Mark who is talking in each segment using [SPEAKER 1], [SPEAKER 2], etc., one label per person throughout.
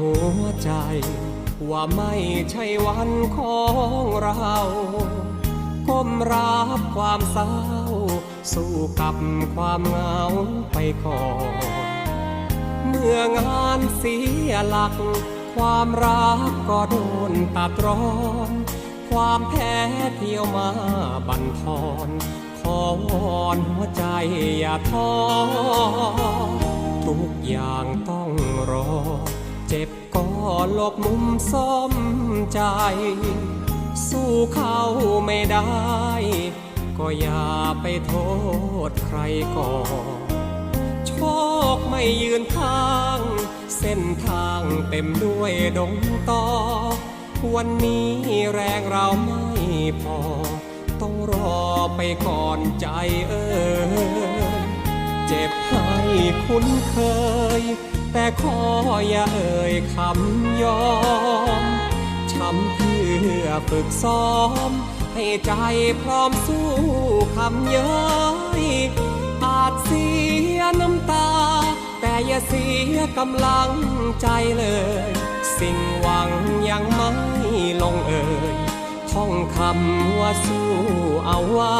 [SPEAKER 1] หัว่าไม่ใช่วันของเราก้มรับความเศร้า สู้กับความเหงาไปก่อน เมื่องานเสียหลัก ความรักก็โดนตัดร้อน ความแพ้เที่ยวมาบั่นทอนขอวอนหัวใจอย่าท้อทุกอย่างต้องรอ เจ็บก็หลบมุมซ่อมใจ สู้เขาไม่ได้ ก็อย่าไปโทษใครก่อนโชคไม่ยืนข้าง เส้นทางเต็มด้วยดงตอ วันนี้แรงเราไม่พอ ต้องรอไปก่อนใจเอ่ยเจ็บให้ คุ้นเคย แต่ขออย่าเอ่ยคำยอมช้ำเพื่อฝึกซ้อม ให้ใจพร้อมสู้คำเย้ยอาจเสียน้ำตา แต่อย่าเสียกำลังใจเลย สิ่งหวังยังไม่ลงเอ่ยท่องคำว่าสู้เอาไว้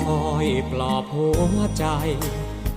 [SPEAKER 1] คอยปลอบหัวใจ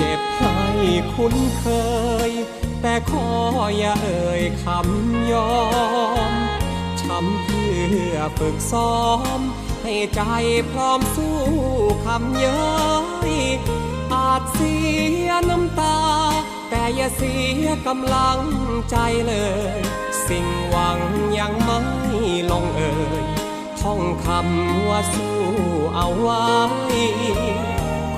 [SPEAKER 1] เจ็บให้คุ้นเคย แต่ขออย่าเอ่ยคำยอมช้ำเพื่อฝึกซ้อม ให้ใจพร้อมสู้คำเย้ยอาจเสียน้ำตา แต่อย่าเสียกำลังใจเลย สิ่งหวังยังไม่ลงเอ่ยท่องคำว่าสู้เอาไว้